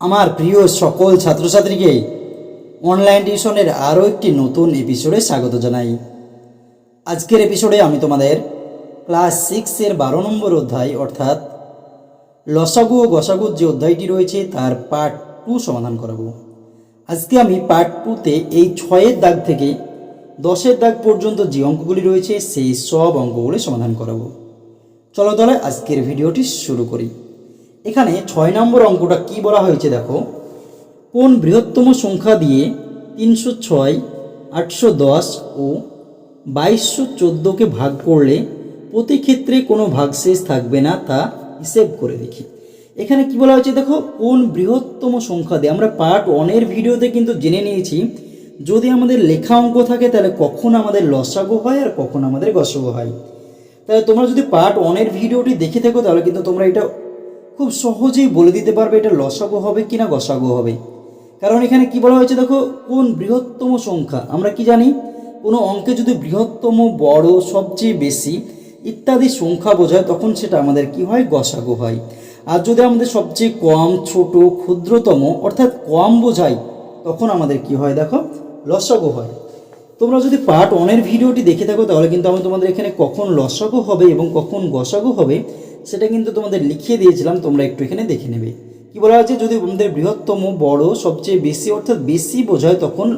আমার প্রিয় সকল ছাত্রছাত্রীকে অনলাইন টিউশনের আরও একটি নতুন এপিসোডে স্বাগত জানাই। আজকের এপিসোডে আমি তোমাদের ক্লাস সিক্সের বারো নম্বর অধ্যায়, অর্থাৎ লসাগু ও গসাগুর যে অধ্যায়টি রয়েছে, তার পার্ট টু সমাধান করাবো। আজকে আমি পার্ট টুতে এই ছয়ের দাগ থেকে দশের দাগ পর্যন্ত যে অঙ্কগুলি রয়েছে, সেই সব অঙ্কগুলি সমাধান করাবো। চলো তাহলে আজকের ভিডিওটি শুরু করি। এখানে ছয় নম্বর অঙ্কটা কি বলা হয়েছে দেখো? কোন বৃহত্তম সংখ্যা দিয়ে তিনশো ছয়, আটশো দশ ও বাইশশো চোদ্দোকে ভাগ করলে প্রতি ক্ষেত্রে কোনো ভাগশেষ থাকবে না তা হিসেব করে দেখি। এখানে কি বলা হয়েছে দেখো? কোন বৃহত্তম সংখ্যা দিয়ে, আমরা পার্ট ওয়ানের ভিডিওতে কিন্তু জেনে নিয়েছি, যদি আমাদের লেখা অঙ্ক থাকে তাহলে কখন আমাদের লসাগু হয় আর কখন আমাদের গসাগু হয়। তাহলে তোমরা যদি পার্ট ওয়ানের ভিডিওটি দেখে থাকো তাহলে কিন্তু তোমরা এটা খুব সহজেই বলে দিতে পারবে এটা লসাগু হবে কি না গসাগু হবে। কারণ এখানে কি বলা হয়েছে দেখো, কোন বৃহত্তম সংখ্যা, আমরা কি জানি? কোনো অঙ্কে যদি বৃহত্তম, বড়, সবচেয়ে বেশি ইত্যাদি সংখ্যা বোঝায়, তখন সেটা আমাদের কি হয়? গসাগু হয়। আর যদি আমাদের সবচেয়ে কম, ছোট, ক্ষুদ্রতম অর্থাৎ কম বোঝায়, তখন আমাদের কি হয় দেখো? লসাগু হয়। তোমরা যদি পার্ট ওয়ানের ভিডিওটি দেখে থাকো, তাহলে কিন্তু আমি তোমাদের এখানে কখন লসাগু হবে এবং কখন গসাগু হবে সেটা কিন্তু তোমাদের লিখিয়ে দিয়েছিলাম, তোমরা একটু এখানে দেখে নেবে। কি বলা হয়েছে? যদি আমাদের বৃহত্তম, বড়, সবচেয়ে বেশি, অর্থাৎ বেশি বোঝায়, তখন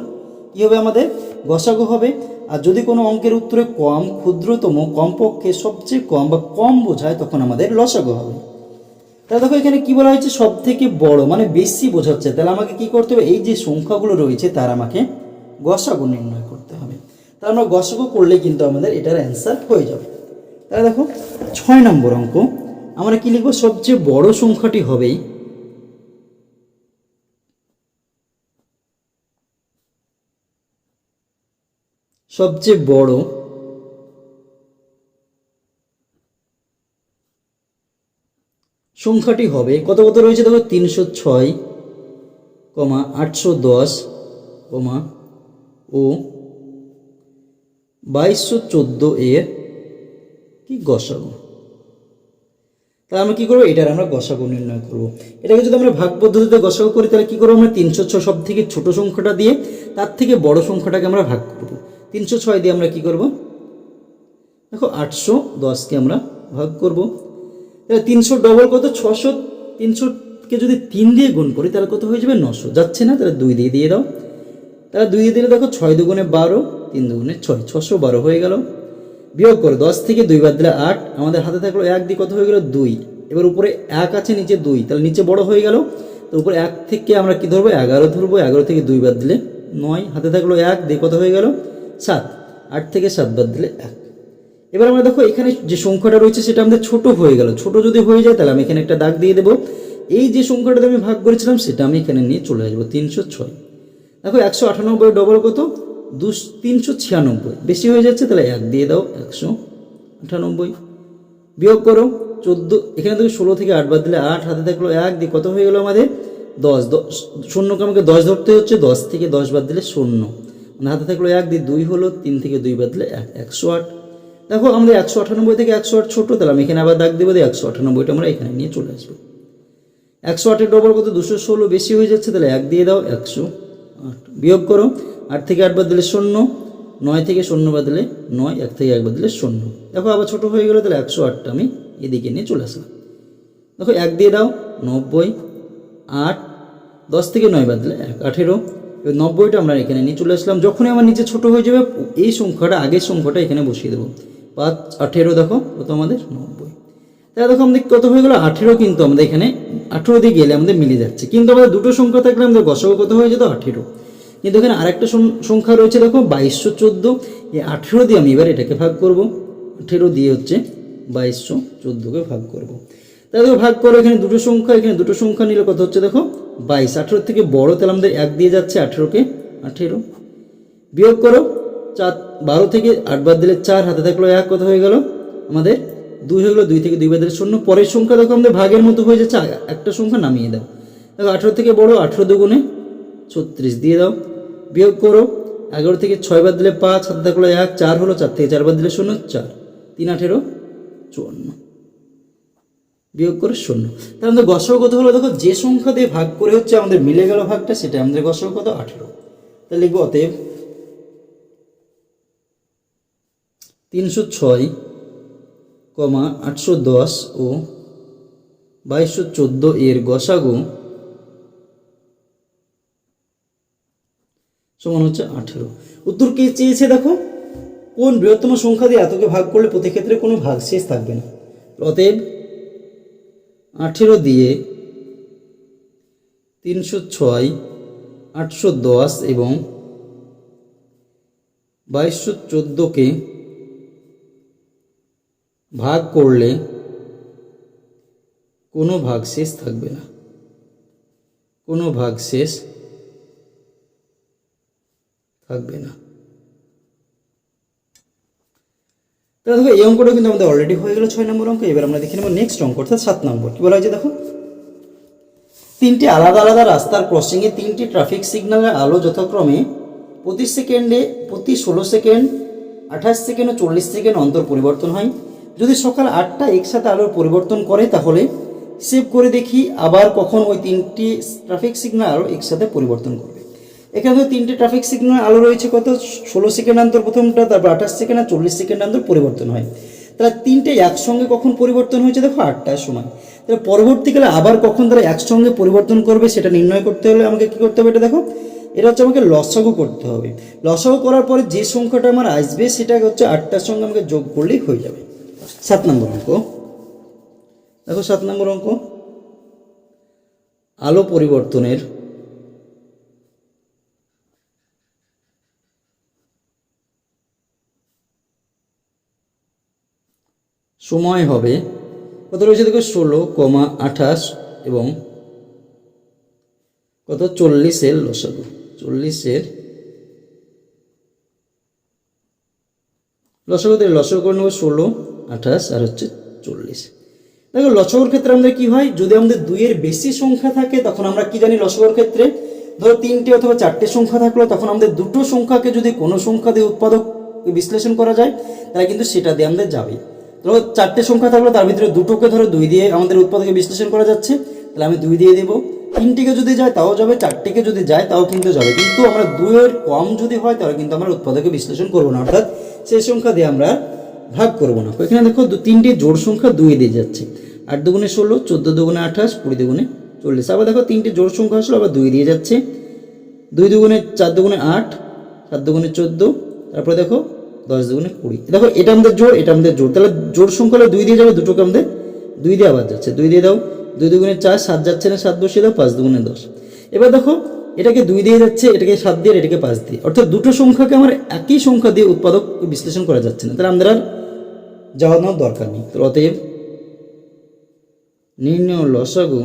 কী হবে আমাদের? গসাগু হবে। আর যদি কোনো অঙ্কের উত্তরে কম, ক্ষুদ্রতম, কমপক্ষে সবচেয়ে কম বা কম বোঝায়, তখন আমাদের লসাগু হবে। তাহলে দেখো এখানে কি বলা হয়েছে? সব থেকে বড় মানে বেশি বোঝাচ্ছে। তাহলে আমাকে কি করতে হবে? এই যে সংখ্যাগুলো রয়েছে, তার আমাকে গসাগু নির্ণয় করতে হবে। তাহলে আমরা গসাগু করলে কিন্তু আমাদের এটার অ্যান্সার হয়ে যাবে। তাহলে দেখো, ছয় নম্বর অঙ্ক। আমরা কি লিখব? সবচেয়ে বড় সংখ্যাটি হবে সবচেয়ে বড় সংখ্যাটি হবে, কত কত রয়েছে দেখো? তিনশো ছয় কমা আটশো দশ কমা ও বাইশশো চোদ্দ এর কি গসাগু? তাহলে আমরা কী করব? এটার আমরা গসাগু নির্ণয় করব। এটাকে যদি আমরা ভাগ পদ্ধতিতে গসাগু করি, তাহলে কী করব আমরা তিনশো ছয় সব থেকে ছোট সংখ্যাটা দিয়ে, তার থেকে বড় সংখ্যাটাকে আমরা ভাগ করব। তিনশো ছয় দিয়ে আমরা কি করব? দেখো, আটশো দশকে আমরা ভাগ করব। তাহলে তিনশো ডবল কত? ছশো। তিনশোকে যদি তিন দিয়ে গুণ করি, তাহলে কত হয়ে যাবে? নশো। যাচ্ছে না? তাহলে দুই দিয়ে দিয়ে দাও। তাহলে দুই দিয়ে দিলে দেখো, ছয় দুগুণে বারো, তিন দুগুণে ছয়। ছশো বারো হয়ে গেল। বিয়োগ করো দশ থেকে দুই বাদ দিলে আট, আমাদের হাতে থাকল এক দিয়ে কত হয়ে গেল দুই। এবার উপরে এক আছে, নিচে দুই। তাহলে নিচে বড় হয়ে গেল, তো উপরে এক থেকে আমরা কি ধরবো? এগারো ধরবো। এগারো থেকে দুই বাদ দিলে নয়। হাতে থাকল এক দিয়ে কত হয়ে গেল? সাত। আট থেকে সাত বাদ দিলে এক। এবার আমরা দেখো এখানে যে সংখ্যাটা রয়েছে, সেটা আমাদের ছোট হয়ে গেল। ছোট যদি হয়ে যায়, তাহলে আমি এখানে একটা দাগ দিয়ে দেবো। এই যে সংখ্যাটাতে আমি ভাগ করেছিলাম, সেটা আমি এখানে নিয়ে চলে আসব। তিনশো ছয়। দেখো একশো আটানব্বই ডবল কত? দু তিনশো ছিয়ানব্বই। বেশি হয়ে যাচ্ছে, তাহলে এক দিয়ে দাও একশো আটানব্বই। বিয়োগ করো, চোদ্দ এখানে থেকে ষোলো থেকে আট বাদ দিলে আট, হাতে থাকল এক, দিয়ে কত হয়ে গেলো আমাদের? দশ। দশ শূন্যকে আমাকে দশ ধরতে হচ্ছে, দশ থেকে দশ বাদ দিলে শূন্য। মানে হাতে থাকল এক, দিয়ে দুই হলো তিন থেকে দুই বাদ দিলে এক, একশো আট। দেখো আমাদের একশো আটানব্বই থেকে একশো আট ছোটো, তাহলে আমি এখানে আবার দাগ দেবো, দিয়ে একশো আটানব্বইটা আমরা এখানে নিয়ে চলে আসব। একশো আটের ডবল কত? দুশো ষোলো। বেশি হয়ে যাচ্ছে, তাহলে এক দিয়ে দাও একশো আট। বিয়োগ করো আট থেকে আট বাদ দিলে শূন্য, নয় থেকে শূন্য বাদ দিলে নয়, এক থেকে এক বাদ দিলে শূন্য। দেখো আবার ছোটো হয়ে গেলো তাহলে একশো আটটা আমি এদিকে নিয়ে চলে আসলাম। দেখো এক দিয়ে দাও, নব্বই, আট, দশ থেকে নয় বাদ দিলে এক, আঠেরো। এবার নব্বইটা আমরা এখানে নিয়ে চলে আসলাম। যখনই আমার নিচে ছোট হয়ে যাবে, এই সংখ্যাটা, আগের সংখ্যাটা এখানে বসিয়ে দেবো। পাঁচ, আঠেরো দেখো, কত আমাদের? নব্বই। তাহলে দেখো আমাদের কত হয়ে গেলো? আঠেরো কিন্তু আমাদের এখানে আঠেরো দিয়ে গেলে আমাদের মিলে যাচ্ছে। কিন্তু আমাদের দুটো সংখ্যা থাকলে আমাদের গসাগু কত হয়ে যেত? আঠেরো। কিন্তু এখানে আরেকটা সংখ্যা রয়েছে, দেখো, বাইশশো চোদ্দ। এই আঠেরো দিয়ে আমি এবার এটাকে ভাগ করব। আঠেরো দিয়ে হচ্ছে বাইশশো চোদ্দোকে ভাগ করব। তাহলে দেখো, ভাগ করো, এখানে দুটো সংখ্যা, এখানে দুটো সংখ্যা নিলে কত হচ্ছে, দেখো, বাইশ। আঠেরো থেকে বড় তাহলে আমাদের এক দিয়ে যাচ্ছে আঠেরোকে আঠেরো। বিয়োগ করো, চার, বারো থেকে আট বাদ দিলে চার, হাতে থাকল এক, কত হয়ে গেল? আমাদের দুই হয়ে গেলো, দুই থেকে দুই বাদ দিলে শূন্য। পরের সংখ্যা দেখো, আমাদের ভাগের মতো হয়ে যাচ্ছে একটা সংখ্যা নামিয়ে দাও। দেখো, আঠেরো থেকে বড়, আঠেরো দুগুণে ছত্রিশ দিয়ে দাও। বিয়োগ করো। এগারো থেকে ছয় বাদ দিলে পাঁচ হাতে থাকল এক, চার হলো চার থেকে চার বাদ দিলে শূন্য, চার। তিন আঠেরো, চুয়ান্ন। বিয়োগ করে শূন্য। তাহলে আমাদের গসক কত হলো, দেখো, যে সংখ্যা দিয়ে ভাগ করে হচ্ছে আমাদের মিলে গেল ভাগটা, সেটা আমাদের গসক কত আঠেরো। তাহলে লিখব অতএব তিনশো ছয় কমা আটশো দশ ও বাইশশো চোদ্দ এর গসাগু সমান হচ্ছে আঠেরো। উত্তর কি চেয়েছে দেখো? কোন বৃহত্তম সংখ্যা দিয়ে এতকে ভাগ করলে প্রতি ক্ষেত্রে কোনো ভাগশেষ থাকবে না? অতএব আঠেরো দিয়ে তিনশো ছয়, আটশো দশ এবং বাইশশো চোদ্দোকে ভাগ করলে কোনো ভাগশেষ থাকবে না। কোনো ভাগশেষ থাকবে না। দেখো, এই অঙ্কটা কিন্তু আমাদের অলরেডি হয়ে গেল ছয় নম্বর অঙ্ক। এবার আমরা দেখে নেব নেক্সট অঙ্ক, অর্থাৎ সাত নম্বর। কি বলা হয়েছে দেখো? তিনটি আলাদা আলাদা রাস্তার ক্রসিংয়ে তিনটি ট্রাফিক সিগন্যালের আলো যথাক্রমে প্রতি সেকেন্ডে প্রতি ষোলো সেকেন্ড আঠাশ সেকেন্ড ও চল্লিশ সেকেন্ড অন্তর পরিবর্তন হয়। যদি সকাল আটটা একসাথে আলোর পরিবর্তন করে, তাহলে সেভ করে দেখি আবার কখন ওই তিনটি ট্রাফিক সিগন্যাল আলো একসাথে পরিবর্তন করবে। এখানে তিনটে ট্রাফিক সিগন্যাল আলো রয়েছে, কত? ষোলো সেকেন্ড অন্তর প্রথমটা, তারপর আঠাশ সেকেন্ড আর চল্লিশ সেকেন্ড অন্তর পরিবর্তন হয়। তাহলে তিনটে একসঙ্গে কখন পরিবর্তন হয়েছে? দেখো আটটার সময়। তাহলে পরবর্তীকালে আবার কখন তারা একসঙ্গে পরিবর্তন করবে সেটা নির্ণয় করতে হলে আমাকে কি করতে হবে এটা দেখো? এটা হচ্ছে আমাকে লসাগু করতে হবে। লসাগু করার পরে যে সংখ্যাটা আমার আসবে সেটা হচ্ছে আটটার সঙ্গে আমাকে যোগ করলেই হয়ে যাবে। সাত নম্বর অঙ্ক। দেখো সাত নম্বর অঙ্ক। আলো পরিবর্তনের সময় হবে। কত রয়েছে দেখো? ষোলো, কমা আঠাশ এবং কত? চল্লিশের লসাগু। চল্লিশের লসাগুতে লসাগু করে নেব ষোলো, আঠাশ আর হচ্ছে চল্লিশ। দেখো, লসাগুর ক্ষেত্রে আমাদের কি হয়? যদি আমাদের দুইয়ের বেশি সংখ্যা থাকে, তখন আমরা কি জানি লসাগুর ক্ষেত্রে? ধরো, তিনটে অথবা চারটে সংখ্যা থাকল, তখন আমাদের দুটো সংখ্যাকে যদি কোনো সংখ্যা দিয়ে উৎপাদক বিশ্লেষণ করা যায়, তাহলে কিন্তু সেটা দিয়ে আমাদের যাবে ধরো চারটে সংখ্যা থাকল, তার ভিতরে দুটোকে ধরো দুই দিয়ে আমাদের উৎপাদকে বিশ্লেষণ করা যাচ্ছে, তাহলে আমি দুই দিয়ে দেবো। তিনটিকে যদি যায়, তাও যাবে, চারটিকে যদি যায়, তাও কিন্তু যাবে। কিন্তু আমরা দুইয়ের কম যদি হয়, তাহলে কিন্তু আমরা উৎপাদকে বিশ্লেষণ করব না, অর্থাৎ সেই সংখ্যা দিয়ে আমরা ভাগ করব না। এখানে দেখো তিনটি জোড় সংখ্যা দুই দিয়ে যাচ্ছে। আট দুগুণে ষোলো, চোদ্দ দুগুণে আঠাশ, কুড়ি দুগুণে চল্লিশ। আবার দেখো, তিনটি জোড় সংখ্যা আসলো, আবার দুই দিয়ে যাচ্ছে। দুই দুগুণে চার দুগুণে আট, সাত দুগুণে চোদ্দ। তারপরে দেখো দশ দুগুণে কুড়ি। দেখো, এটা আমাদের জোর এটা আমাদের জোর তাহলে জোর সংখ্যা হলে দুই দিয়ে যাবে দুটোকে আমাদের দুই দিয়ে আবার যাচ্ছে। দুই দিয়ে দাও, দুই দুগুণে চার, সাত যাচ্ছে না, সাত বসিয়ে দাও, পাঁচ দুগুণে দশ। এবার দেখো, এটাকে দুই দিয়ে যাচ্ছে, এটাকে সাত দিয়ে এটাকে পাঁচ দিয়ে। অর্থাৎ দুটো সংখ্যাকে আমার একই সংখ্যা দিয়ে উৎপাদক বিশ্লেষণ করা যাচ্ছে না। তাহলে আমাদের আর যাওয়ানোর দরকার নেই। অতএব নির্ণয় লসাগু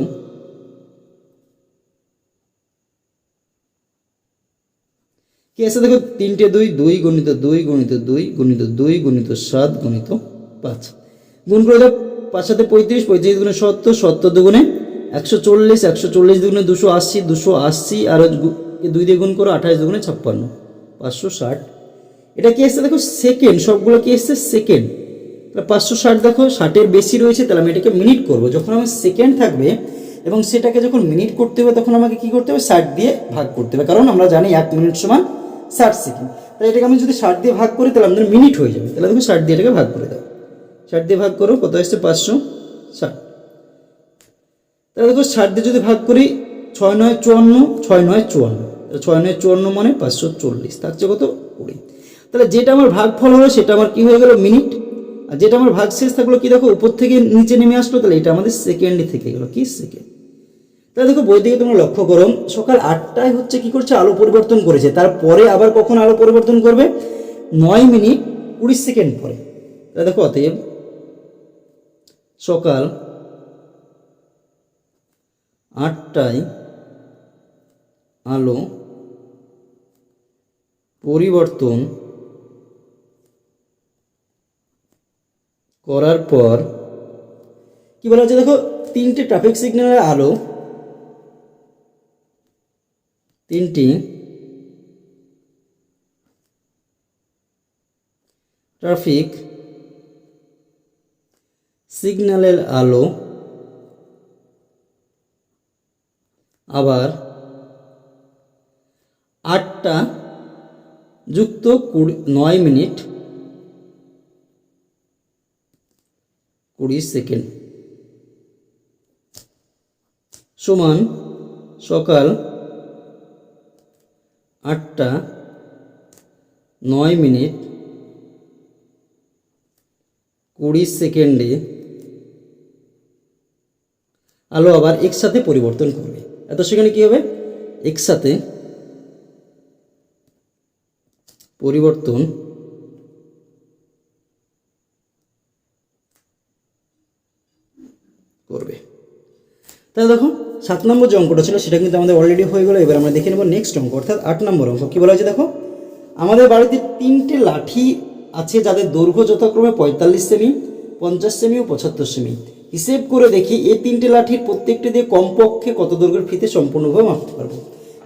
কি আছে দেখো? তিনটে দুই দুই গণিত দুই গণিত দুই গণিত দুই গণিত সাত গণিত পাঁচ। গুণ করে দাও, পাঁচ সাথে পঁয়ত্রিশ পঁয়ত্রিশ দুগুণে সত্তর সত্তর দুগুণে একশো চল্লিশ একশো চল্লিশ দুগুণে দুশো আশি দুশো আশি, আর দুই দিয়ে গুণ করো, আঠাশ দুগুণে ছাপ্পান্ন, পাঁচশো ষাট। এটা কি এসছে দেখো? সেকেন্ড, সবগুলো কি এসছে সেকেন্ড। তাহলে পাঁচশো ষাট দেখো, ষাটের বেশি রয়েছে, তাহলে আমি এটাকে মিনিট করব। যখন আমার সেকেন্ড থাকবে, এবং সেটাকে যখন মিনিট করতে হবে, তখন আমাকে কি করতে হবে? ষাট দিয়ে ভাগ করতে হবে। কারণ আমরা জানি এক মিনিট সমান ষাট সেকেন্ড তাহলে এটাকে আমি যদি ষাট দিয়ে ভাগ করি, তাহলে আমাদের মিনিট হয়ে যাবে। তাহলে তুমি ষাট দিয়ে এটাকে ভাগ করে দাও। ষাট দিয়ে ভাগ করো, কত আসছে? পাঁচশো ষাট। তাহলে দেখো, ষাট দিয়ে যদি ভাগ করি, ছয় নয় চুয়ান্ন, ছয় নয় চুয়ান্ন। ছয় নয় চুয়ান্ন মানে পাঁচশো চল্লিশ। তার থাকছে কত? কুড়ি। তাহলে যেটা আমার ভাগ ফল হলো, সেটা আমার কি হয়ে গেল? মিনিট আর যেটা আমার ভাগ শেষ থাকল, কি দেখো, উপর থেকে নিচে নেমে আসলো, তাহলে এটা আমাদের সেকেন্ডে থেকে গেলো। কি সেকেন্ড তাহলে দেখো বই থেকে তোমরা লক্ষ্য করো, সকাল আটটায় হচ্ছে কি করছে? আলো পরিবর্তন করেছে। তারপরে আবার কখন আলো পরিবর্তন করবে? নয় মিনিট কুড়ি সেকেন্ড পরে। তাহলে দেখো অতএব সকাল আটটায় আলো পরিবর্তন করার পর কি বলা হচ্ছে? দেখো তিনটে ট্রাফিক সিগন্যালের আলো তিনটি ট্রাফিক সিগন্যালের আলো আবার আটটা যুক্ত কুড়ি নয় মিনিট কুড়ি সেকেন্ড সমান সকাল আটটা, নয় মিনিট, কুড়ি সেকেন্ডে। আলো আবার একসাথে পরিবর্তন করবে। এত সেখানে কি হবে? একসাথে পরিবর্তন করবে। তাহলে দেখো সাত নম্বর যে অঙ্কটা ছিল সেটা কিন্তু আমাদের অলরেডি হয়ে গেলো, এবার আমরা দেখে নেব নেক্সট অঙ্ক, অর্থাৎ আট নম্বর অঙ্ক। কী বলা হয়েছে দেখো? আমাদের বাড়িতে তিনটে লাঠি আছে যাদের দৈর্ঘ্য যথাক্রমে পঁয়তাল্লিশ সেমি, পঞ্চাশ সেমি ও পঁচাত্তর সেমি। হিসেব করে দেখি এই তিনটে লাঠির প্রত্যেকটি দিয়ে কমপক্ষে কত দৈর্ঘ্যের ফিতে সম্পূর্ণভাবে মাপতে পারব।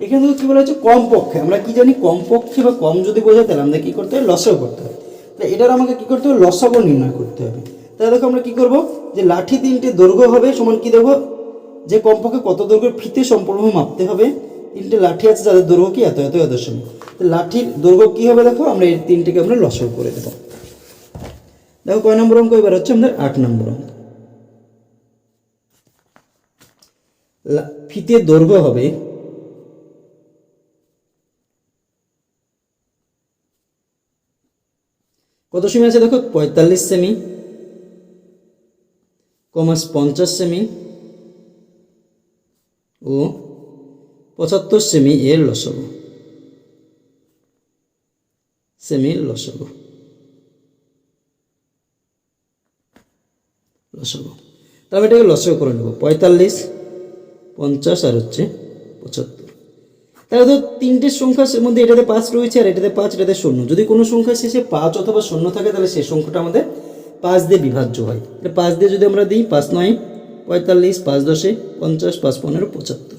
এখানে দেখো কী বলা হচ্ছে কমপক্ষে। আমরা কি জানি কমপক্ষে বা কম যদি বোঝাই তাহলে আমাদের কী করতে হবে? লসাও করতে হবে। তাহলে এটার আমাকে কী করতে হবে? লসাগো নির্ণয় করতে হবে। তাহলে দেখো আমরা কী করব? যে লাঠি তিনটে দৈর্ঘ্য হবে সমান কী দেবো? যে কমপক্ষে কত দৈর্ঘ্যের ফিতে সম্পূর্ণভাবে মাপতে হবে? তিনটে লাঠি আছে যাদের দৈর্ঘ্য কি? এত এত এত তো লাঠির দৈর্ঘ্য কী হবে দেখো? আমরা এই তিনটেকে আমরা লসাগু করে দেবো। দেখো কয় নম্বর অঙ্ক? এবার হচ্ছে আমাদের আট নম্বর অঙ্ক। ফিতের দৈর্ঘ্য হবে কত সেমি আছে দেখো? পঁয়তাল্লিশ সেমি কমাস পঞ্চাশ সেমি ও পঁচাত্তর সেমি এর লসগু। সেমি লসগু। লসগু। তাহলে এটাকে লসগু করে নেব। পঁয়তাল্লিশ, পঞ্চাশ আর হচ্ছে পঁচাত্তর। তাহলে তো তিনটে সংখ্যার মধ্যে এটাতে পাঁচ রয়েছে আর এটাতে পাঁচ, এটাতে শূন্য। যদি কোনো সংখ্যা শেষে পাঁচ অথবা শূন্য থাকে তাহলে সেই সংখ্যাটা আমাদের পাঁচ দিয়ে বিভাজ্য হয়। পাঁচ দিয়ে যদি আমরা দিই, পাঁচ নয় পঁয়তাল্লিশ, পাঁচ দশে, পঞ্চাশ, পাঁচ পনেরো, পঁচাত্তর।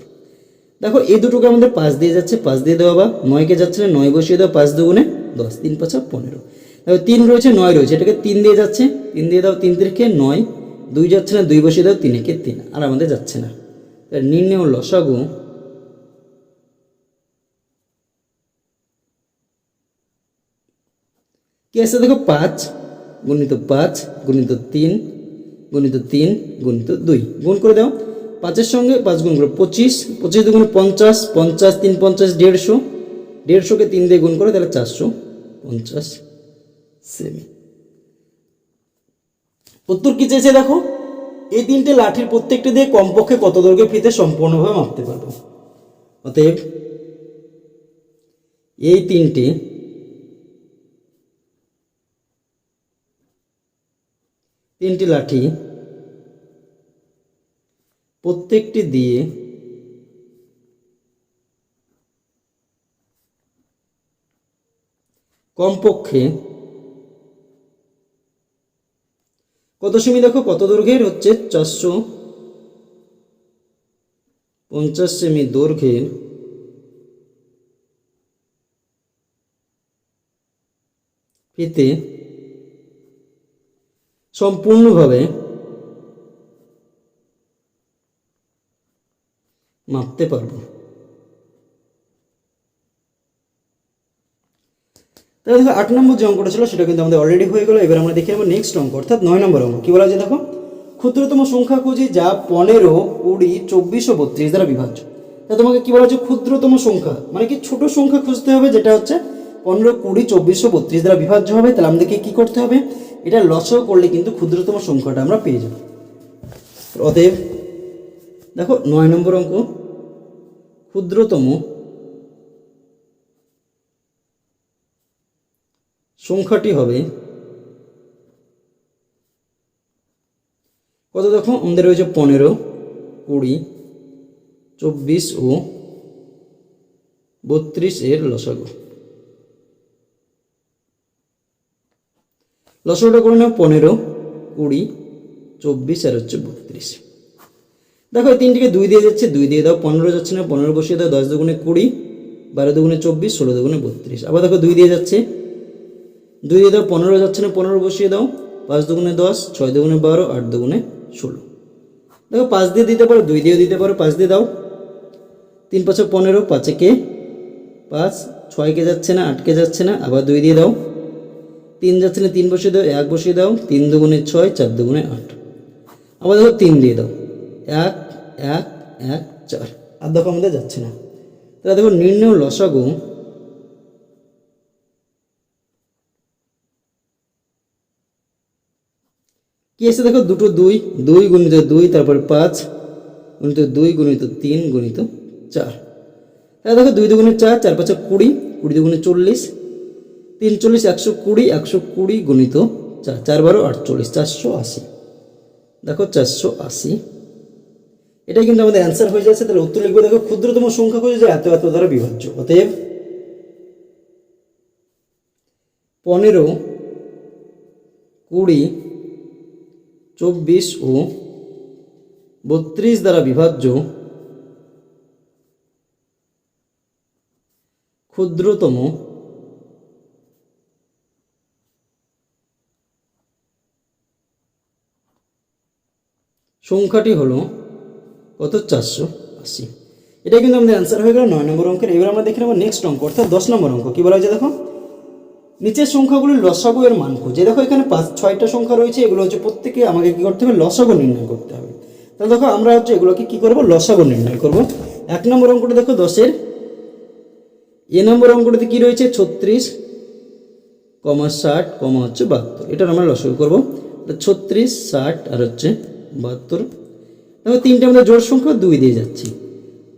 দেখো, এই দুটোকে আমাদের পাঁচ দিয়ে যাচ্ছে, পাঁচ দিয়ে দেওয়া বা নয়কে যাচ্ছে না নয় বসিয়ে দেওয়া পাঁচ দুগুণে দশ, তিন পাঁচা পনেরো। দেখো, তিন রয়েছে, নয় রয়েছে, এটাকে তিন দিয়ে যাচ্ছে, তিন দিয়ে দাও তিন তিরিখে নয়, দুই যাচ্ছে না, দুই বসিয়ে দাও তিন তিনেকে তিন, আর আমাদের যাচ্ছে না। নির্ণয় লসাগু। কি আছে দেখো? পাঁচ, গুণিত পাঁচ, গুণিত তিন গুণিত তিন, গুণিত দুই। গুণ করে দাও। পাঁচের সঙ্গে পাঁচ গুণ করো, পঁচিশ। পঁচিশ দুগুণে পঞ্চাশ পঞ্চাশ তিন, পঞ্চাশ দেড়শো। দেড়শোকে তিন দিয়ে গুণ করে, তাহলে চারশো পঞ্চাশ সেমি। উত্তর কি চেয়েছে দেখো? এই তিনটে লাঠির প্রত্যেকটি দিয়ে কমপক্ষে কত দৈর্ঘ্য ফিতে সম্পূর্ণভাবে মাপতে পারব? অতএব এই তিনটি তিনটি লাঠি প্রত্যেকটি দিয়ে কমপক্ষে কত সেমি দেখো? কত দৈর্ঘ্যের হচ্ছে? চারশো পঞ্চাশ সেমি দৈর্ঘ্যের ফিতে সম্পূর্ণভাবে মাপতে পারব। তাহলে দেখো, আট নম্বর যে অঙ্কটা ছিল, সেটা কিন্তু আমাদের অলরেডি হয়ে গেল। এবার আমরা দেখে নেব নেক্সট অঙ্ক, অর্থাৎ নয় নম্বর অঙ্ক। কি বলা আছে দেখো? ক্ষুদ্রতম সংখ্যা খুঁজি যা পনেরো, কুড়ি, চব্বিশ ও বত্রিশ দ্বারা বিভাজ্য। তা তোমাকে কি বলা হচ্ছে ক্ষুদ্রতম সংখ্যা। মানে কি ছোট সংখ্যা খুঁজতে হবে, যেটা হচ্ছে পনেরো, কুড়ি, চব্বিশ ও বত্রিশ দ্বারা বিভাজ্য হবে। তাহলে আমাদেরকে কি করতে হবে? এটা লসও করলে কিন্তু ক্ষুদ্রতম সংখ্যাটা আমরা পেয়ে যাব। অতএব, দেখো নয় নম্বর অঙ্ক, ক্ষুদ্রতম সংখ্যাটি হবে কত দেখো? আমাদের রয়েছে পনেরো, কুড়ি, চব্বিশ ও বত্রিশ এর লসাগু। লসাগুটা করে নাও পনেরো, কুড়ি, চব্বিশ আর হচ্ছে বত্রিশ। দেখো তিনটিকে দুই দিয়ে যাচ্ছে, দুই দিয়ে দাও, পনেরো যাচ্ছে না, পনেরো বসিয়ে দাও, দশ দুগুণে কুড়ি, বারো দুগুণে চব্বিশ, ষোলো দুগুণে বত্রিশ। আবার দেখো, দুই দিয়ে যাচ্ছে, দুই দিয়ে দাও, পনেরো যাচ্ছে না, পনেরো বসিয়ে দাও, পাঁচ দুগুণে দশ, ছয় দুগুণে বারো, আট দুগুণে ষোলো। দেখো, পাঁচ দিয়ে দিতে পারো, দুই দিয়েও দিতে পারো, পাঁচ দিয়ে দাও। তিন পাঁচে পনেরো, পাঁচে কে? পাঁচ, ছয়কে যাচ্ছে না, আটকে যাচ্ছে না, আবার দুই দিয়ে দাও। তিন যাচ্ছে না, তিন বসিয়ে দাও, এক বসিয়ে দাও, তিন দুগুণে ছয়, চার দুগুণে আট। আবার দেখো তিন দিয়ে দাও, এক এক এক, চার। আর দেখো আমাদের যাচ্ছে না। তাহলে দেখো নির্ণয় লসাগু কি আছে দেখো? দুটো দুই দুই গুণিত দুই, তারপরে পাঁচ, গুণিত দুই, গুণিত তিন, গুণিত চার। তাহলে দেখো দুই দুগুণে চার চার পাঁচে কুড়ি কুড়ি দুগুণে চল্লিশ তিন চল্লিশ একশো কুড়ি একশো কুড়ি গুণিত চার চার বারো আটচল্লিশ, চারশো আশি। দেখো চারশো আশি। এটাই কিন্তু আমাদের অ্যান্সার হয়ে যাচ্ছে। তাহলে উত্তর লিখব। দেখো ক্ষুদ্রতম সংখ্যা খুঁজে যে এত এত দ্বারা বিভাজ্য। অতএব পনেরো, কুড়ি, চব্বিশ ও বত্রিশ দ্বারা বিভাজ্য ক্ষুদ্রতম সংখ্যাটি হলো কত? চারশো আশি। এটা কিন্তু আমাদের অ্যান্সার হয়ে গেল নয় নম্বর অঙ্কের। এবার আমরা দেখে নেব নেক্সট অঙ্ক, অর্থাৎ দশ নম্বর অঙ্ক। কী বলা হয়েছে দেখো? নিচের সংখ্যাগুলির লসাগু এর মান খুঁজে। দেখো এখানে পাঁচ, ছয়টা সংখ্যা রয়েছে। এগুলো হচ্ছে প্রত্যেকে আমাকে কী করতে হবে? লসাগু নির্ণয় করতে হবে। তাহলে দেখো, আমরা হচ্ছে এগুলোকে কী করব? লসাগু নির্ণয় করব। এক নম্বর অঙ্কটা দেখো দশের। এ নম্বর অঙ্কটাতে কী রয়েছে? ছত্রিশ, কমা ষাট, কমা হচ্ছে বাহাত্তর। এটার আমরা লসাগু করব। ছত্রিশ, ষাট আর হচ্ছে বাহাত্তর। দেখো তিনটে আমরা জোড় সংখ্যা দুই দিয়ে যাচ্ছি।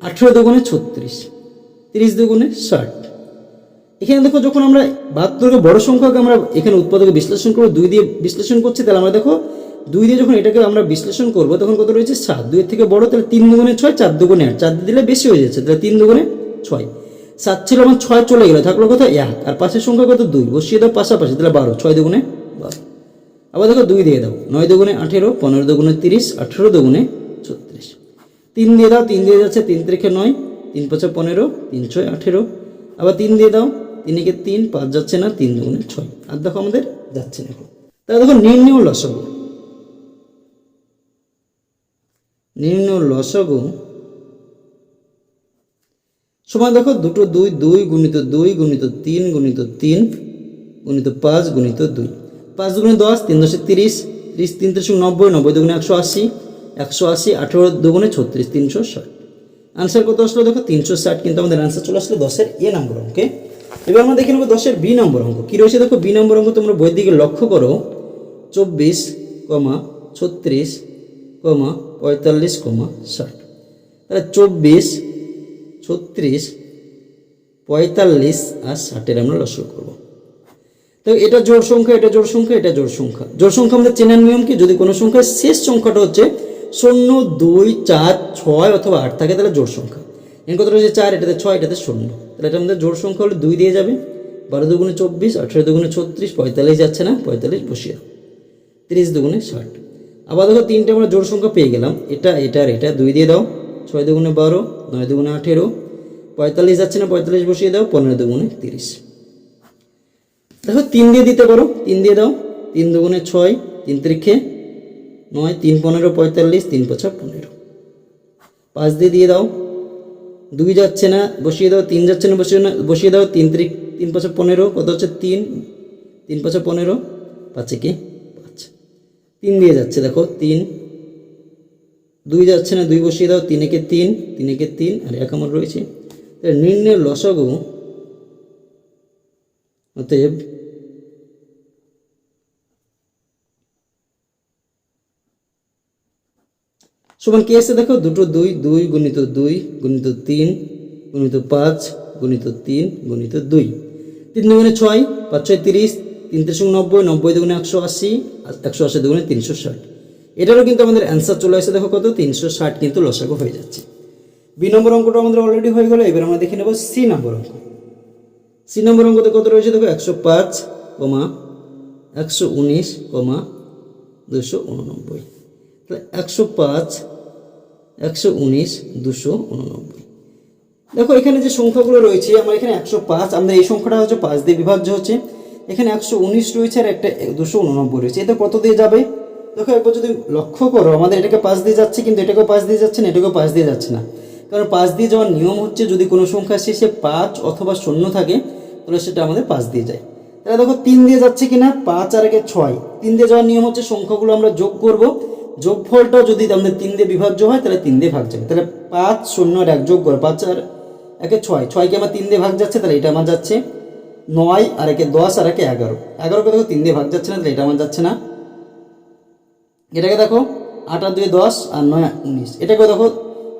আঠেরো দুগুণে ছত্রিশ, তিরিশ দুগুণে ষাট। এখানে দেখো যখন আমরা বাহাত্তরকে বড় সংখ্যাকে আমরা এখানে উৎপাদকে বিশ্লেষণ করব, দুই দিয়ে বিশ্লেষণ করছি, তাহলে আমরা দেখো দুই দিয়ে যখন এটাকে আমরা বিশ্লেষণ করব, তখন কত রয়েছে? সাত। দুইয়ের থেকে বড়, তাহলে তিন দুগুণে ছয়, চার দুগুণে আট। চার দিলে বেশি হয়ে যাচ্ছে, তাহলে তিন দুগুণে ছয়। সাত ছিল আমার ছয়, চলে গেলো, থাকল কত এক। আর পাশের সংখ্যা কত? দুই। বসিয়ে দাও পাশাপাশি, তাহলে বারো। ছয় দুগুণে আবার দেখো দুই দিয়ে দাও। নয় দুগুণে আঠেরো, পনেরো দুগুণে তিরিশ, আঠেরো দুগুণে ছত্রিশ। তিন দিয়ে দাও, তিন দিয়ে যাচ্ছে তিন তারিখে নয়, তিন পাঁচে পনেরো, তিন ছয় আঠেরো। আবার তিন দিয়ে দাও, তিনকে তিন, পাঁচ যাচ্ছে না, তিন দুগুণে ছয়। আর দেখো আমাদের যাচ্ছে না তাহলে দেখো নির্ণয় লসগু। নির্ণয় লসগু। সময় দেখো, দুটো দুই দুই গুণিত দুই, গুণিত তিন গুণিত তিন, গুণিত পাঁচ, গুণিত দুই। পাঁচ দুগুণে দশ, তিন দশে তিরিশ তিরিশ, তিন তিরিশ নব্বই নব্বই দুগুণে একশো আশি একশো আশি, আঠেরো দুগুণে ছত্রিশ, তিনশো ষাট। আনসার কত আসলো দেখো? তিনশো ষাট, কিন্তু আমাদের আনসার চলে আসলো দশের এ নম্বর অঙ্কে। এবার আমরা দেখে নেব দশের বি নম্বর অঙ্ক। কী রয়েছে দেখো? বি নম্বর অঙ্ক তোমরা বইয়ের দিকে লক্ষ্য করো। চব্বিশ, কমা, ছত্রিশ, কমা, পঁয়তাল্লিশ, কমা, ষাট। তাহলে চব্বিশ, ছত্রিশ, পঁয়তাল্লিশ আর ষাটের আমরা লক্ষ্য করব। তো এটা জোড় সংখ্যা, এটা জোড় সংখ্যা, এটা জোড় সংখ্যা। জোড় সংখ্যা আমাদের চেনার নিয়ম কি? যদি কোনো সংখ্যার শেষ সংখ্যাটা হচ্ছে শূন্য, দুই, চার, ছয় অথবা আট থাকে, তাহলে জোড় সংখ্যা। এর কথা রয়েছে? চার, এটাতে ছয়, এটাতে শূন্য। তাহলে এটা আমাদের জোড় সংখ্যা হলে দুই দিয়ে যাবে। বারো দুগুণে চব্বিশ, আঠেরো দুগুণে ছত্রিশ, পঁয়তাল্লিশ যাচ্ছে না, পঁয়তাল্লিশ বসিয়ে। তিরিশ দুগুণে ষাট। আবার দেখো, তিনটে আমরা জোড় সংখ্যা পেয়ে গেলাম। এটা এটা আর এটা, দুই দিয়ে দাও। ছয় দুগুণে বারো, নয় দুগুণে আঠেরো। পঁয়তাল্লিশ যাচ্ছে না, পঁয়তাল্লিশ বসিয়ে দাও, পনেরো দুগুণে তিরিশ। দেখো, তিন দিয়ে দিতে পারো। তিন দিয়ে দাও। তিন দুগুণে ছয়, তিন তারিখে নয়, তিন পনেরো, পঁয়তাল্লিশ, তিন পঁচা পনেরো। পাঁচ দিয়ে দিয়ে দাও। দুই যাচ্ছে না, বসিয়ে দাও, তিন যাচ্ছে না, বসিয়ে না, বসিয়ে দাও, তিন তারিখ, তিন পাঁচা পনেরো, কত হচ্ছে? তিন তিন পাঁচা পনেরো, পাঁচে কি পাঁচ। তিন দিয়ে যাচ্ছে, দেখো, তিন। দুই যাচ্ছে না, দুই বসিয়ে দাও তিনেকে তিন তিনেকে তিন, আর এক আমার রয়েছে। নির্ণয় লসগু অতএব সমান কি আছে দেখো? দুটো দুই দুই গুণিত দুই, গুণিত তিন, গুণিত পাঁচ, গুণিত তিন, গুণিত দুই। তিন দুগুণে ছয়, পাঁচ ছয় তিরিশ, তিন তিরিশ নব্বই নব্বই দুগুণে একশো আশি একশো আশি দুগুণে তিনশো ষাট। এটারও কিন্তু আমাদের অ্যান্সার চলে আসছে দেখো কত? তিনশো ষাট কিন্তু লসাগু হয়ে যাচ্ছে। বি নম্বর অঙ্কটা আমাদের অলরেডি হয়ে গেল, এবার আমরা দেখে নেব সি নম্বর অঙ্ক। সি নম্বর অঙ্কতে কত রয়েছে? দেখো, একশো পাঁচ, কমা, একশো উনিশ, কমা, দুশো উননব্বই। তাহলে একশো পাঁচ, একশো উনিশ, দুশো উননব্বই। দেখো, এখানে যে সংখ্যাগুলো রয়েছে, আমার এখানে একশো পাঁচ আমাদের এই সংখ্যাটা হচ্ছে পাঁচ দিয়ে বিভাজ্য হচ্ছে। এখানে একশো উনিশ রয়েছে আর একটা দুশো উননব্বই রয়েছে। এটা কত দিয়ে যাবে? দেখো, একবার যদি লক্ষ্য করো, আমাদের এটাকে পাঁচ দিয়ে যাচ্ছে, কিন্তু এটাকেও পাঁচ দিয়ে যাচ্ছে না, এটাকেও পাঁচ দিয়ে যাচ্ছে না। কারণ পাঁচ দিয়ে যাওয়ার নিয়ম হচ্ছে, যদি কোনো সংখ্যা শেষে পাঁচ অথবা শূন্য থাকে তাহলে সেটা আমাদের পাঁচ দিয়ে যায়। তাহলে দেখো তিন দিয়ে যাচ্ছে কিনা? পাঁচ আর একে ছয়। তিন দিয়ে যাওয়ার নিয়ম হচ্ছে সংখ্যাগুলো আমরা যোগ করব। যোগফলটা যদি আমাদের তিন দিয়ে বিভাজ্য হয়, তাহলে তিন দিয়ে ভাগ যাবে। তাহলে পাঁচ, শূন্য আর এক যোগ করো। পাঁচ আর একে ছয়। ছয়কে আমার তিন দিয়ে ভাগ যাচ্ছে? তাহলে এটা আমার যাচ্ছে নয় আর একে দশ আর একে এগারো। এগারোকে দেখো তিন দিয়ে ভাগ যাচ্ছে না, তাহলে এটা আমার যাচ্ছে না। এটাকে দেখো আট আর দুই দশ আর নয় উনিশ। এটাকে দেখো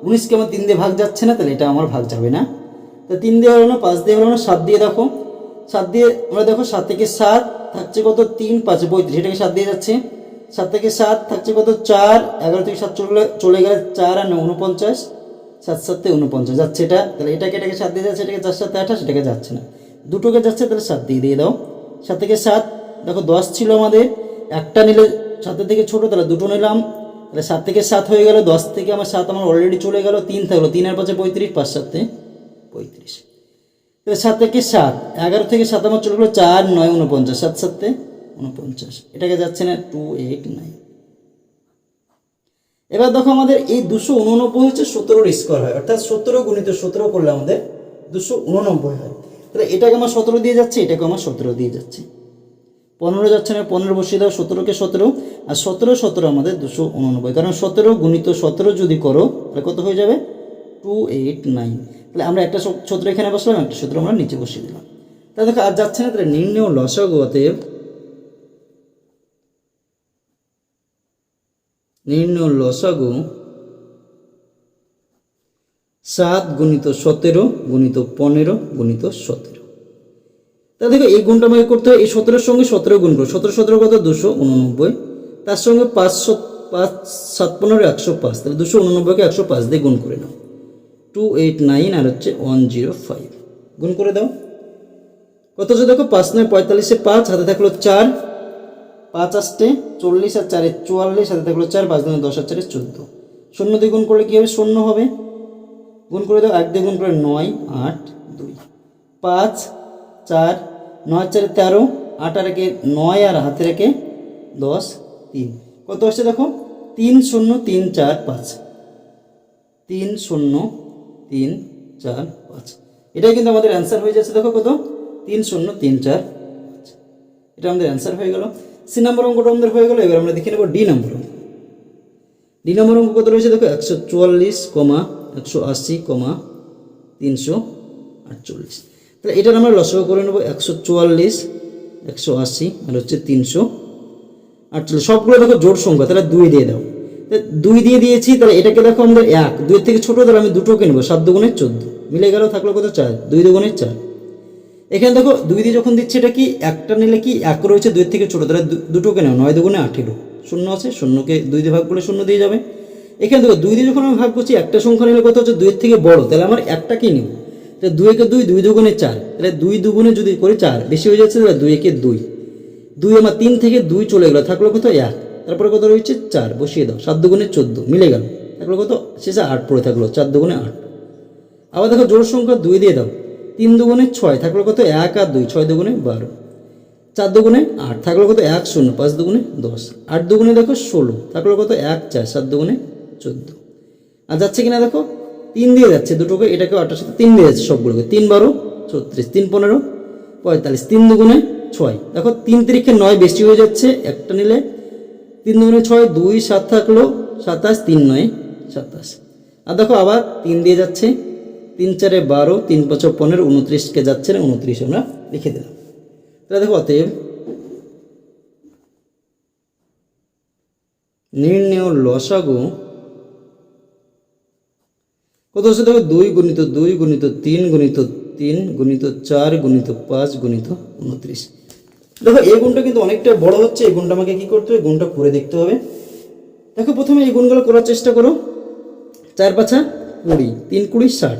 উনিশকে আমার তিন দিয়ে ভাগ যাচ্ছে না, তাহলে এটা আমার ভাগ যাবে না। তো তিন দিয়ে হলো না, পাঁচ দিয়ে হলো না, সাত দিয়ে দেখো। সাত দিয়ে আমরা দেখো সাত থেকে সাত থাকছে কত? তিন, পাঁচে, পঁয়ত্রিশ, এটাকে সাত দিয়ে যাচ্ছে। সাত থেকে সাত থাকছে কত? চার, এগারো থেকে সাত চলে চলে গেলে চার আর উনপঞ্চাশ সাত সাতে উনপঞ্চাশ যাচ্ছে এটা। তাহলে এটাকে এটাকে সাত দিয়ে যাচ্ছে, এটাকে চার সাথে আঠাশ, এটাকে যাচ্ছে না। দুটোকে যাচ্ছে, তাহলে সাত দিয়ে দিয়ে দাও। সাত থেকে সাত, দেখো দশ ছিল আমাদের। একটা নিলে সাতের থেকে ছোটো, তাহলে দুটো নিলাম। তাহলে সাত থেকে সাত হয়ে গেল, দশ থেকে আমার সাত আমার অলরেডি চলে গেল, তিন থাকল। তিন আর পাঁচে পঁয়ত্রিশ, পাঁচ সাতে। পঁয়ত্রিশ। তাহলে সাত থেকে সাত, এগারো থেকে সাত আমার চলে গেলো চার, নয় উনপঞ্চাশ সাত সাতে উনপঞ্চাশ এটাকে যাচ্ছে না টু এইট নাইন। এবার দেখো আমাদের এই দুশো উননব্বই হচ্ছে সতেরোর স্কোয়ার হয়, অর্থাৎ সতেরো গুণিত সতেরো করলে আমাদের দুশো উননব্বই হয়। তাহলে এটাকে আমার সতেরো দিয়ে যাচ্ছে এটাকে আমার সতেরো দিয়ে যাচ্ছে। পনেরো যাচ্ছে না, পনেরো বসিয়ে দাও, সতেরোকে সতেরো, আর সতেরো সতেরো আমাদের দুশো উননব্বই। কারণ সতেরো গুণিত সতেরো যদি করো, তাহলে কত হয়ে যাবে? Two eight nine. তাহলে আমরা একটা সত- সতেরো এখানে বসলাম, একটা সতেরো আমরা নিচে বসিয়ে দিলাম। তাহলে দেখো, আর যাচ্ছে না, তাহলে নির্ণয় লসাগু অতএব লসাগু সাত গুণিত সতেরো গুণিত পনেরো গুণিত সতেরো। তা দেখো, এই গুণটা আমাকে করতে হয় এই সতেরোর সঙ্গে সতেরো গুণ করো। সতেরো সতেরো কত? দুশো উননব্বই। তার সঙ্গে পাঁচশো, পাঁচ, সাত, পনেরো, একশো পাঁচ। তাহলে দুশো উননব্বইকে একশো পাঁচ দিয়ে গুণ করে নাও। টু এইট নাইন আর হচ্ছে ওয়ান জিরো ফাইভ গুণ করে দাও। কত হচ্ছে দেখো? পাঁচ নয় পঁয়তাল্লিশে পাঁচ, হাতে থাকল চার। পাঁচ আসতে চল্লিশ আর চারে চুয়াল্লিশ, হাতে থাকল চার, পাঁচ দুই দশ আর চারে চোদ্দ। শূন্য দিয়ে গুণ করলে কী হবে? শূন্য হবে। গুণ করে দাও, এক দিয়ে গুণ করে নয়, আট, দুই। পাঁচ, চার, নয়, চারে তেরো, আট আর একে নয় আর হাতে রেখে দশ, তিন। কত হচ্ছে দেখো? তিন শূন্য তিন চার পাঁচ। তিন শূন্য তিন, চার, পাঁচ। এটাই কিন্তু আমাদের অ্যান্সার হয়ে যাচ্ছে, দেখো কত? তিন, শূন্য, তিন, চার, পাঁচ। এটা আমাদের অ্যান্সার হয়ে গেল। সি নম্বর অঙ্কটা আমাদের হয়ে গেল, এবার আমরা দেখে নেব ডি নম্বর অঙ্ক। ডি নম্বর অঙ্ক কত রয়েছে, দেখো, একশো চুয়াল্লিশ, কমা, একশো আশি, কমা, তিনশো আটচল্লিশ। তাহলে এটার আমরা লসগো করে নেব, একশো চুয়াল্লিশ, একশো আশি, আর হচ্ছে তিনশো আটচল্লিশ। সবগুলো দেখো জোর সংখ্যা, তাহলে দুই দিয়ে দাও। দুই দিয়ে দিয়েছি, তাহলে এটাকে দেখো আমাদের এক। দুই থেকে ছোটো, তাহলে আমি দুটোকে নেব, সাত দুগুণের চোদ্দ। মিলে গেল, থাকল কত চার? দুই দুগুণের চার। এখানে দেখো, দুই দিয়ে যখন দিচ্ছে এটা কি? একটা নিলে কি? এক রয়েছে দুই থেকে ছোটো, তাহলে দুটোকে নেও নয় দুগুণে আঠেরো। শূন্য আছে, শূন্যকে দুই দিয়ে ভাগ করলে শূন্য দিয়ে যাবে। এখানে দেখো, দুই দিয়ে যখন আমি ভাগ করছি, একটা সংখ্যা নিলে কত হচ্ছে? দুইয়ের থেকে বড়, তাহলে আমার একটাকেই নেব। তাহলে দুই একে দুই দুই দুগুণে চার। তাহলে দুই দুগুণে যদি করি চার, বেশি হয়ে যাচ্ছে, তাহলে দুই একে দুই। দুই আমার তিন থেকে দুই চলে গেলো, থাকল কত? এক। তারপরে কত রয়েছে? চার। বসিয়ে দাও। সাত দুগুণে চোদ্দ। মিলে গেল। থাকল কত? শেষে আট পড়ে থাকল। চার দুগুণে আট। আবার দেখো জোর সংখ্যা দুই দিয়ে দাও। তিন দুগুণে ছয়। থাকল কত? এক আর দুই। ছয় দুগুণে বারো। চার দুগুণে আট। থাকল কত? এক শূন্য। পাঁচ দুগুণে দশ। আট দুগুণে দেখো ষোলো। থাকল কত? এক, চার। সাত দুগুণে চোদ্দ। আর যাচ্ছে কিনা দেখো? তিন দিয়ে যাচ্ছে দুটোকে। এটাকে আটটার সাথে তিন দিয়ে যাচ্ছে সবগুলোকে। তিন বারো, ছত্রিশ। তিন পনেরো, পঁয়তাল্লিশ। তিন দুগুণে ছয়। দেখো, তিন তারিখে নয় বেশি হয়ে যাচ্ছে। একটা নিলে তিন দুগুণে ছয়, দুই, সাত থাকল সাতাশ, তিন নয়, সাতাশ। আর দেখো আবার তিন দিয়ে যাচ্ছে। তিন চারে বারো, তিন পাঁচ পনেরো, উনত্রিশকে যাচ্ছে না, উনত্রিশ আমরা লিখে দিলাম। তাহলে দেখো অতএব নির্ণয় লসাগু কত হচ্ছে দেখো? দুই গুণিত দুই গুণিত তিন গুণিত তিন গুণিত চার গুণিত পাঁচ গুণিত উনত্রিশ। দেখো, এই গুণটা কিন্তু অনেকটা বড় হচ্ছে, এই গুণটা আমাকে কি করতে হবে? গুণটা করে দেখতে হবে। দেখো, প্রথমে এই গুণগুলো করার চেষ্টা করো। চার পাঁচা কুড়ি, তিন কুড়ি ষাট।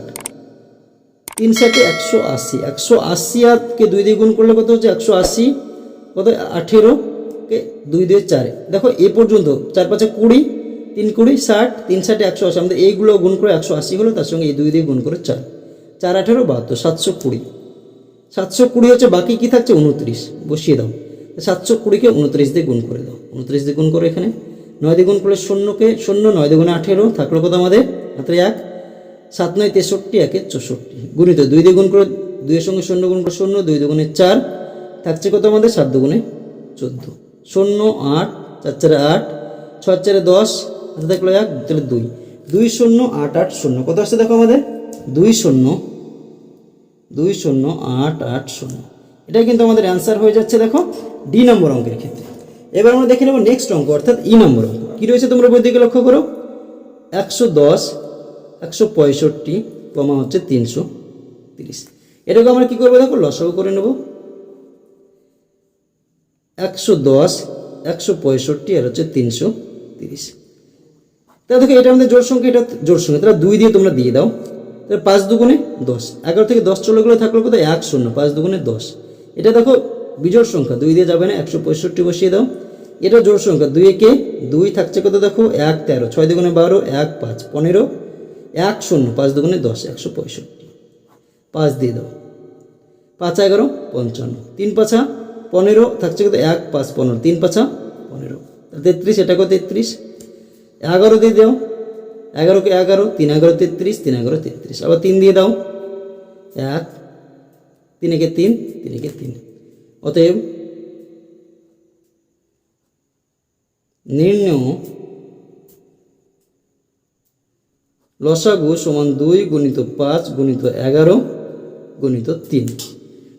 তিন ষাটে একশো আশি। একশো আশি আরকে দুই দিয়ে গুণ করলে কত হচ্ছে? একশো আশি। কত? আঠেরোকে দুই দিয়ে চারে। দেখো, এ পর্যন্ত চার পাঁচে কুড়ি, তিন কুড়ি ষাট, তিন ষাটে একশো আশি। আমাদের এইগুলো গুণ করে একশো আশি হলো, তার সঙ্গে এই দুই দিয়ে গুণ করে চার। চার আঠেরো বাহাত্তর, সাতশো কুড়ি। সাতশো কুড়ি হচ্ছে বাকি, কি থাকছে? উনত্রিশ। বসিয়ে দাও। সাতশো কুড়িকে উনত্রিশ দিয়ে গুণ করে দাও। উনত্রিশ দিয়ে গুণ করে এখানে। নয় দিয়ে গুণ করলে শূন্যকে, শূন্য, নয় দিয়ে গুণে আঠেরো। থাকল কত আমাদের? হাতে এক। সাত নয়, তেষট্টি, একে চৌষট্টি। গুণিত দুই দিয়ে গুণ করে, দুইয়ের সঙ্গে শূন্য গুণ করে শূন্য, দুই দুগুণে চার। থাকছে কত আমাদের? সাত দুগুণে চোদ্দ। শূন্য, আট, চার, চারে আট, ছয়, চারে দশ, হাতে থাকল এক তাহলে দুই। দুই, শূন্য, আট আট, শূন্য। কত আসছে দেখো আমাদের? দুই, শূন্য দুই শূন্য আট আট শূন্য। এটা কিন্তু আমাদের অ্যান্সার হয়ে যাচ্ছে, দেখো ডি নম্বর অঙ্কের ক্ষেত্রে। এবার আমরা দেখে নেব নেক্সট অঙ্ক, অর্থাৎ ই নম্বর অঙ্ক। কী রয়েছে তোমরা বই দিকে লক্ষ্য করো? একশো দশ, একশো পঁয়ষট্টি, কমা হচ্ছে তিনশো তিরিশ। এটাকে আমরা কী করব, দেখো, লসাগু করে নেব। একশো দশ, একশো পঁয়ষট্টি, আর হচ্ছে তিনশো তিরিশ। তাহলে দেখো, এটা আমাদের জোর সংখ্যা, এটা জোর সংখ্যা, তাহলে দুই দিয়ে তোমরা দিয়ে দাও। পাঁচ দুগুণে দশ। এগারো থেকে দশ চলে গেলে থাকল কোথায় এক শূন্য, পাঁচ দুগুণে দশ। এটা দেখো বিজোড় সংখ্যা, দুই দিয়ে যাবে না, একশো পঁয়ষট্টি বসিয়ে দাও। এটা জোর সংখ্যা, দুই একে দুই থাকছে কত দেখো? এক তেরো, ছয় দুগুণে বারো, এক পাঁচ, পনেরো, এক শূন্য, পাঁচ দুগুণে দশ, একশো পঁয়ষট্টি। পাঁচ দিয়ে দাও। পাঁচ এগারো, পঞ্চান্ন। তিন পাঁচা, পনেরো থাকছে কত? এক পাঁচ, পনেরো। তিন পাঁচা, পনেরো। তেত্রিশ, এটা কত তেত্রিশ? এগারো দিয়ে দাও। এগারোকে এগারো, তিন এগারো তেত্রিশ, তিন এগারো তেত্রিশ। আবার তিন দিয়ে দাও। এক তিন একে তিন তিন একে তিন। অতএব নির্ণয় লসাগু সমান দুই গুণিত পাঁচ গুণিত এগারো গুণিত তিন।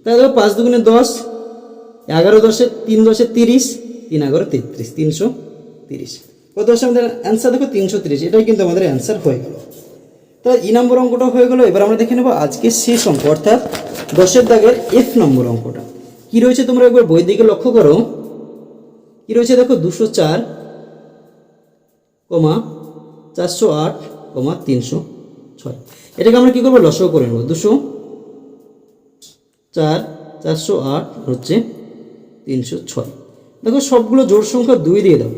তাই দেখো পাঁচ দুগুণে দশ, এগারো দশে তিন দশে তিরিশ, তিন এগারো তেত্রিশ, তিনশো তিরিশ। কত আসে আমাদের অ্যান্সার দেখো তিনশো তিরিশ, এটাই কিন্তু আমাদের অ্যান্সার হয়ে গেল। তাহলে ই নম্বর অঙ্কটা হয়ে গেল, এবার আমরা দেখে নেব আজকে শেষ অঙ্ক, অর্থাৎ দশের দাগের এফ নম্বর অঙ্কটা। কি রয়েছে তোমরা একবার বই দিকে লক্ষ্য করো? কি রয়েছে দেখো? দুশো চার, কমা চারশো আট, কমা তিনশো ছয়। এটাকে আমরা কি করব? লসও করে নেব। দুশো চার, চারশো আট হচ্ছে তিনশো ছয়। দেখো সবগুলো জোর সংখ্যা দুই দিয়ে দাও।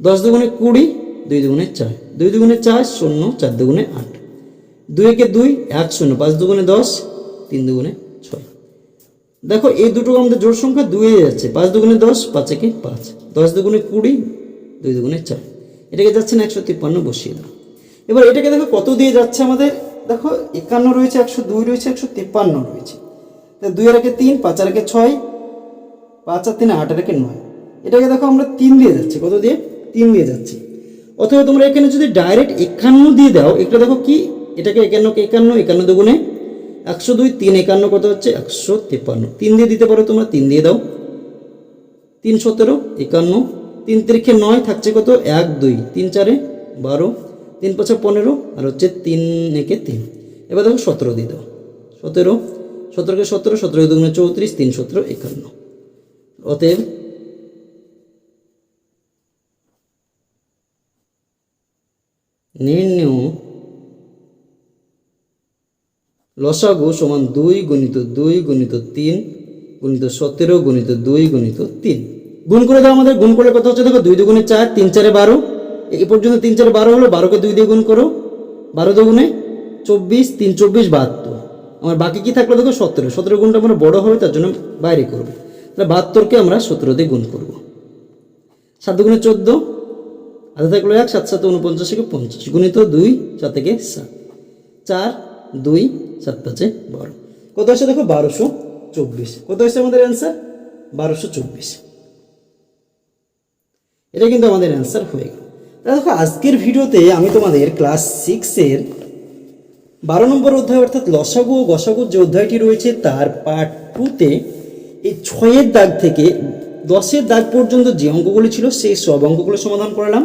দশ দুগুণে কুড়ি, দুই দুগুণে চার, দুই দুগুণে চার শূন্য, চার দুগুণে আট। দুই একে দুই, এক শূন্য, পাঁচ দুগুণে দশ, তিন দুগুণে ছয়। দেখো, এই দুটো আমাদের জোর সংখ্যা দুই হয়ে যাচ্ছে, পাঁচ দুগুণে দশ, পাঁচ একে পাঁচ। দশ দুগুণে কুড়ি, দুই দুগুণে চার। এটাকে যাচ্ছে না একশো তিপ্পান্ন বসিয়ে দাও এবার এটাকে দেখো, কত দিয়ে যাচ্ছে আমাদের? দেখো, একান্ন রয়েছে, একশো দুই রয়েছে, একশো তিপ্পান্ন রয়েছে। দুই আর একে তিন, পাঁচ আর একে ছয়, পাঁচ আর তিন আট আর একে নয়। এটাকে দেখো, আমরা তিন দিয়ে যাচ্ছি। কত দিয়ে? তিন দিয়ে যাচ্ছে। অথবা তোমরা এখানে যদি ডাইরেক্ট একান্ন দিয়ে দাও এটা দেখো কি? এটাকে একান্নকে একান্ন একান্ন দুগুণে একশো দুই, তিন একান্ন কত হচ্ছে? একশো তিপ্পান্ন তিন দিয়ে দিতে পারো তোমরা, তিন দিয়ে দাও। তিন সতেরো, একান্ন। তিন তারিখে নয় থাকছে কত? এক দুই। তিন চারে বারো। তিন পাঁচে পনেরো, আর হচ্ছে তিন একে তিন। এবার দেখো সতেরো দিয়ে দাও। সতেরো। সতেরোকে সতেরো সতেরো দুগুণে চৌত্রিশ, তিন সতেরো, একান্ন। অতএব নির্ণয় লসাগু সমান দুই গুণিত দুই গুণিত তিন গুণিত সতেরো গুণিত দুই গুণিত তিন। গুণ করে দাও আমাদের, গুণ করলে কত হচ্ছে? দেখো দুই দুগুণে চার, তিন চারে বারো। এই পর্যন্ত তিন চারে বারো হলো, বারোকে দুই দিয়ে গুণ করো। বারো দুগুণে চব্বিশ, তিন চব্বিশ, বাহাত্তর। আমার বাকি কি থাকল? দেখো সতেরো। সতেরো গুণটা আমরা বড় হবে, তার জন্য বাইরে করব। তাহলে বাহাত্তরকে আমরা সতেরো দিয়ে গুণ করব। সাত দুগুণে চোদ্দ আধা থাকল এক, সাত সাত উনপঞ্চাশ থেকে পঞ্চাশ, গুণিত দুই সাত থেকে সাত। চার, দুই, সাত পাঁচে বারো। কত আসছে দেখো? বারোশো চব্বিশ। কত আসছে আমাদের অ্যান্সার বারোশো চব্বিশ। এটা কিন্তু আমাদের অ্যান্সার হয়ে গেল। তাহলে দেখো, আজকের ভিডিওতে আমি তোমাদের ক্লাস সিক্সের বারো নম্বর অধ্যায় অর্থাৎ লসাগু ও গসাগু যে অধ্যায়টি রয়েছে, তার পার্ট টুতে এই ছয়ের দাগ থেকে দশের দাগ পর্যন্ত যে অঙ্কগুলি ছিল, সেই সব অঙ্কগুলো সমাধান করলাম।